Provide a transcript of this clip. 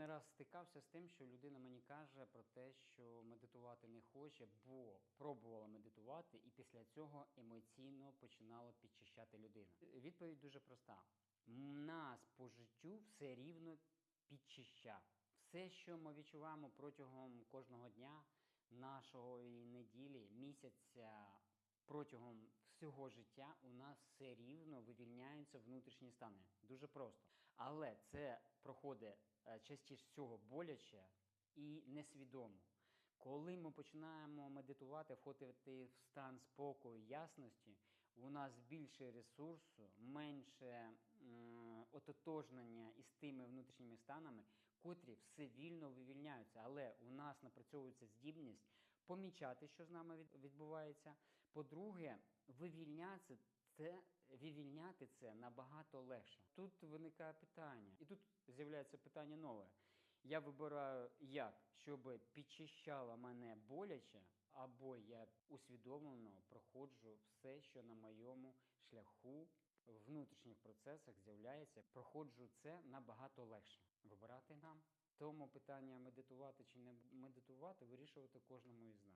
не раз стикався з тим, що людина мені каже про те, що медитувати не хоче, бо пробувала медитувати, і після цього емоційно починало підчищати людину. Відповідь дуже проста: нас по життю все рівно підчища. Все, що ми відчуваємо протягом кожного дня, нашого неділі, місяця, протягом всього життя, у нас все рівно вивільняються внутрішні стани. Дуже просто. Але це проходить е, частіше всього боляче і несвідомо. Коли ми починаємо медитувати, входити в стан спокою, ясності, у нас більше ресурсу, менше ототожнення із тими внутрішніми станами, котрі все вільно вивільняються. Але у нас напрацьовується здібність помічати, що з нами відбувається. По-друге, вивільнятися це вивільняти це набагато легше. Тут виникає питання, і тут з'являється питання нове. Я вибираю як, щоб підчищало мене боляче, або я усвідомлено проходжу все, що на моєму шляху в внутрішніх процесах з'являється. Проходжу це набагато легше. Вибирати нам. Тому питання медитувати чи не медитувати вирішувати кожному із нас.